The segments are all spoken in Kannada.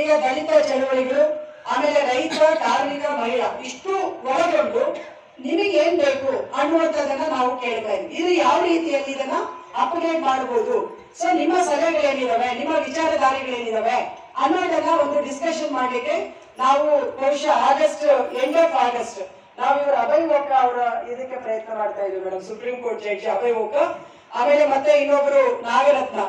ಈಗ ದಲಿತ ಚಳವಳಿಗಳು, ಆಮೇಲೆ ರೈತ, ಕಾರ್ಮಿಕ, ಮಹಿಳಾ, ಇಷ್ಟು ಒಳಗೊಂಡು ನಿಮಗೆ ಏನ್ ಬೇಕು ಅನ್ನುವಂಥದ್ದನ್ನ ನಾವು ಕೇಳ್ತಾ ಇದ್ವಿ ಇದು ಯಾವ ರೀತಿಯಲ್ಲಿ ಇದನ್ನ ಅಪ್ಗ್ರೇಡ್ ಮಾಡಬಹುದು ಸೊ ನಿಮ್ಮ ಸಲಹೆಗಳೇನಿದಾವೆ? ನಿಮ್ಮ ವಿಚಾರಧಾರೆಗಳೇನಿದಾವೆ? ಅನ್ನೋದನ್ನ ಒಂದು ಡಿಸ್ಕಷನ್ ಮಾಡ್ಲಿಕ್ಕೆ ನಾವು ಬಹುಶಃ ಆಗಸ್ಟ್ ಎಂಡ್ ಆಫ್ ಆಗಸ್ಟ್ ನಾವು ಇವರು ಅಭಯ್ ಓಕ ಅವರ ಇದಕ್ಕೆ ಪ್ರಯತ್ನ ಮಾಡ್ತಾ ಇದ್ವಿ madam Supreme Court judge Abhay Oka. ಆಮೇಲೆ ಮತ್ತೆ ಇನ್ನೊಬ್ರು ನಾಗರತ್ನ.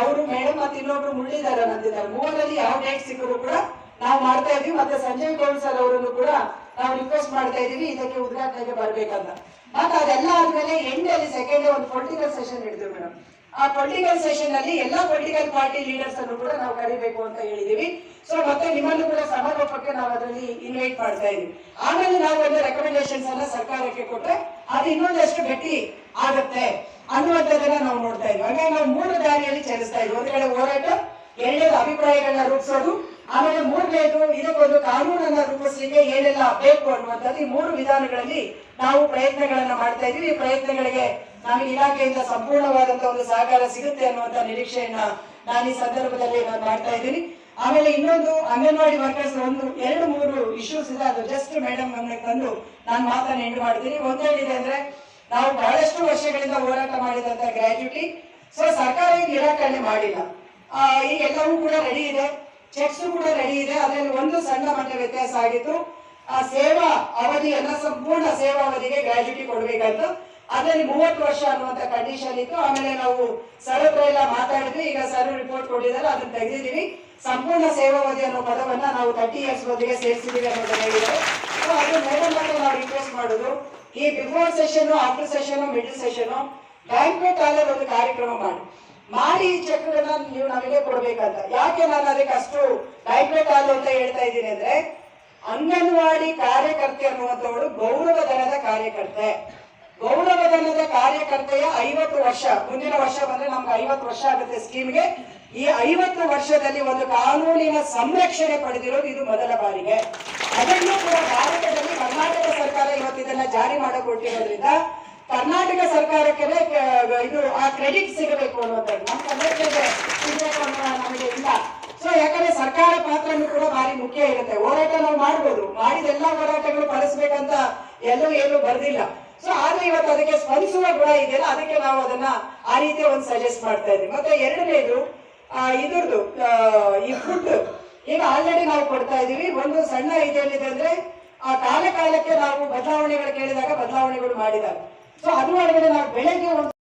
ಅವರು ಮೇಡಮ್ ಮತ್ತೆ ಇನ್ನೊಬ್ರು ಮುಳ್ಳಿದಾರ ನಂದಿದ್ದಾರೆ. ಮೂವರಲ್ಲಿ ಯಾವ ಡೇಟ್ ಸಿಕ್ಕರು ಕೂಡ ನಾವು ಮಾಡ್ತಾ ಇದೀವಿ. ಮತ್ತೆ ಸಂಜಯ್ ಗೌಡ್ ಸರ್ ಅವರನ್ನು ಕೂಡ ನಾವು ರಿಕ್ವೆಸ್ಟ್ ಮಾಡ್ತಾ ಇದೀವಿ ಇದಕ್ಕೆ ಉದ್ಘಾಟನೆಗೆ ಬರ್ಬೇಕಂತ. ಮತ್ತೆ ಅದೆಲ್ಲ ಆದ್ಮೇಲೆ ಎಂಡಲ್ಲಿ ಸೆಕೆಂಡ್ ಒಂದು ಪೊಲಿಟಿಕಲ್ ಸೆಷನ್ ಹಿಡಿದ್ರು ಮೇಡಮ್ ಆ ಪೊಲಿಟಿಕಲ್ ಸೆಷನ್ ಅಲ್ಲಿ ಎಲ್ಲಾ ಪೊಲಿಟಿಕಲ್ ಪಾರ್ಟಿ ಲೀಡರ್ಸ್ ಅನ್ನು ಕೂಡ ನಾವು ಕರಿಬೇಕು ಅಂತ ಹೇಳಿದೀವಿ ಸೊ ಮತ್ತೆ ನಿಮ್ಮನ್ನು ಕೂಡ ಸಮಾರೋಪಕ್ಕೆ ನಾವು ಅದರಲ್ಲಿ ಇನ್ವೈಟ್ ಮಾಡ್ತಾ ಇದೀವಿ ಆಮೇಲೆ ನಾವು ಒಂದು ರೆಕಮೆಂಡೇಶನ್ಸ್ ಅನ್ನ ಸರ್ಕಾರಕ್ಕೆ ಕೊಟ್ಟರೆ ಅದು ಇನ್ನೊಂದಷ್ಟು ಗಟ್ಟಿ ಆಗುತ್ತೆ ಅನ್ನುವಂಥದ್ದನ್ನ ನಾವು ನೋಡ್ತಾ ಇದ್ವಿ. ಹಾಗೆ ನಾವು ಮೂರು ದಾರಿಯಲ್ಲಿ ಚಲಿಸ್ತಾ ಇದ್ವಿ. ಒಂದು ಕಡೆ ಹೋರಾಟ, ಎರಡನೇದು ಅಭಿಪ್ರಾಯಗಳನ್ನ ರೂಪಿಸೋದು, ಆಮೇಲೆ ಮೂರನೇದು ಇದಕ್ಕೊಂದು ಕಾನೂನನ್ನ ರೂಪಿಸಲಿಕ್ಕೆ ಏನೆಲ್ಲ ಬೇಕು ಅನ್ನುವಂಥದ್ದು ಈ ಮೂರು ವಿಧಾನಗಳಲ್ಲಿ ನಾವು ಪ್ರಯತ್ನಗಳನ್ನ ಮಾಡ್ತಾ ಇದೀವಿ ಈ ಪ್ರಯತ್ನಗಳಿಗೆ ನಮಗೆ ಇಲಾಖೆಯಿಂದ ಸಂಪೂರ್ಣವಾದಂತ ಒಂದು ಸಹಕಾರ ಸಿಗುತ್ತೆ ಅನ್ನುವಂತ ನಿರೀಕ್ಷೆಯನ್ನ ನಾನು ಈ ಸಂದರ್ಭದಲ್ಲಿ ನಾನು ಮಾಡ್ತಾ ಇದ್ದೀನಿ. ಆಮೇಲೆ ಇನ್ನೊಂದು ಅಂಗನವಾಡಿ ವರ್ಕರ್ಸ್ ಒಂದು ಎರಡು ಮೂರು ಇಶ್ಯೂಸ್ ಇದೆ. ಅದು ಜಸ್ಟ್ ಮೇಡಮ್ ಗಮನಕ್ಕೆ ತಂದು ನಾನು ಮಾತನ್ನ ಎಂಡ್ ಮಾಡ್ತೀನಿ. ಒಂದೇನಿದೆ ಅಂದ್ರೆ, ನಾವು ಬಹಳಷ್ಟು ವರ್ಷಗಳಿಂದ ಹೋರಾಟ ಮಾಡಿದಂತ ಗ್ರಾಜ್ಯುಟಿ ಸೊ ಸರ್ಕಾರ ಈಗ ನಿರಾಕರಣೆ ಮಾಡಿಲ್ಲ. ಈಗ ಎಲ್ಲವೂ ಕೂಡ ರೆಡಿ ಇದೆ. ಚೆಕ್ಸ್ ಕೂಡ ರೆಡಿ ಇದೆ. ಅದರಲ್ಲಿ ಒಂದು ಸಣ್ಣ ಮಟ್ಟ ವ್ಯತ್ಯಾಸ ಆಗಿತ್ತು. ಆ, ಸೇವಾ ಅವಧಿಯನ್ನ, ಸಂಪೂರ್ಣ ಸೇವಾ ಅವಧಿಗೆ ಗ್ರಾಜ್ಯುಟಿ ಕೊಡ್ಬೇಕಂತ ಅದರಲ್ಲಿ ಮೂವತ್ತು ವರ್ಷ ಅನ್ನುವಂತ ಕಂಡೀಷನ್ ಇತ್ತು. ಆಮೇಲೆ ನಾವು ಸರ್ ಹತ್ರ ಎಲ್ಲ ಮಾತಾಡಿದ್ವಿ. ಈಗ ಸರ್ ರಿಪೋರ್ಟ್ ಕೊಟ್ಟಿದ್ದಾರೆ. ಅದನ್ನ ತೆಗೆದಿದ್ದೀವಿ. ಸಂಪೂರ್ಣ ಸೇವಾವಧಿ ಅನ್ನೋ ಪದವನ್ನ ನಾವು ತರ್ಟಿ ಇಯರ್ಸ್ ಬದಲಿಗೆ ಸೇರಿಸಿದೀವಿ ಅನ್ನೋದನ್ನ ಹೇಳಿದ್ದಾರೆ ಸೊ ಅದು ಮೇಡಮ್ ಹತ್ರ ನಾವು ರಿಕ್ವೆಸ್ಟ್ ಮಾಡೋದು. ಈ before session after session middle session banquet ಹಾಲಲ್ಲಿ ಒಂದು ಕಾರ್ಯಕ್ರಮ ಮಾಡಿ. ಮಾಡಿ ಈ ಚೆಕ್ಗಳನ್ನ ನೀವು ನಮಗೆ ಕೊಡ್ಬೇಕಂತ. ಯಾಕೆ ನಾನು ಅದಕ್ಕೆ ಅಷ್ಟು ಬ್ಯಾಂಕ್ವೆಟ್ ಹಾಲು ಅಂತ ಹೇಳ್ತಾ ಇದ್ದೀನಿ ಅಂದ್ರೆ, ಅಂಗನವಾಡಿ ಕಾರ್ಯಕರ್ತೆ ಅನ್ನುವಂಥವಳು ಗೌರವ ದನದ ಕಾರ್ಯಕರ್ತೆ. ಗೌರವ ಧನದ ಕಾರ್ಯಕರ್ತೆಯ ಐವತ್ತು ವರ್ಷ, ಮುಂದಿನ ವರ್ಷ ಬಂದ್ರೆ ನಮ್ಗೆ ಐವತ್ತು ವರ್ಷ ಆಗುತ್ತೆ ಸ್ಕೀಮ್ಗೆ. ಈ ಐವತ್ತು ವರ್ಷದಲ್ಲಿ ಒಂದು ಕಾನೂನಿನ ಸಂರಕ್ಷಣೆ ಪಡೆದಿರೋದು ಇದು ಮೊದಲ ಬಾರಿಗೆ. ಅದನ್ನು ಕೂಡ ಭಾರತದಲ್ಲಿ ಕರ್ನಾಟಕ ಸರ್ಕಾರ ಇವತ್ತು ಇದನ್ನ ಜಾರಿ ಮಾಡಿಕೊಟ್ಟಿರೋದ್ರಿಂದ ಕರ್ನಾಟಕ ಸರ್ಕಾರಕ್ಕೆ ಇದು ಆ ಕ್ರೆಡಿಟ್ ಸಿಗಬೇಕು ಅನ್ನುವಂಥದ್ದು. ನಮ್ಮ ನಮಗೆ ಇಲ್ಲ. ಸೊ ಯಾಕಂದ್ರೆ ಸರ್ಕಾರ ಪಾತ್ರನೂ ಕೂಡ ಭಾರಿ ಮುಖ್ಯ ಇರುತ್ತೆ. ಹೋರಾಟ ನಾವು ಮಾಡ್ಬೋದು. ಮಾಡಿದೆಲ್ಲ ಹೋರಾಟಗಳು ಫಲಿಸ್ಬೇಕಂತ ಎಲ್ಲೂ ಏನು ಬರ್ದಿಲ್ಲ. ಸೊ ಆದ್ರೆ ಇವತ್ತು ಅದಕ್ಕೆ ಸ್ಪಂದಿಸುವ ಗುಣ ಇದೆಯಲ್ಲ ಅದಕ್ಕೆ ನಾವು ಅದನ್ನ ಆ ರೀತಿ ಒಂದು ಸಜೆಸ್ಟ್ ಮಾಡ್ತಾ ಇದ್ವಿ ಮತ್ತೆ ಎರಡನೇದು ಆ, ಇದ್ರದ್ದು ಈ ಫುಡ್ ಈಗ ಆಲ್ರೆಡಿ ನಾವು ಕೊಡ್ತಾ ಇದೀವಿ ಒಂದು ಸಣ್ಣ ಇದೇನಿದೆ ಅಂದ್ರೆ ಆ ಕಾಲ ಕಾಲಕ್ಕೆ ನಾವು ಬದಲಾವಣೆಗಳು ಕೇಳಿದಾಗ ಬದಲಾವಣೆಗಳು ಮಾಡಿದಾಗ ಸೊ ಅದು ಒಳಗಡೆ ನಾವು ಬೆಳಗ್ಗೆ ಒಂದು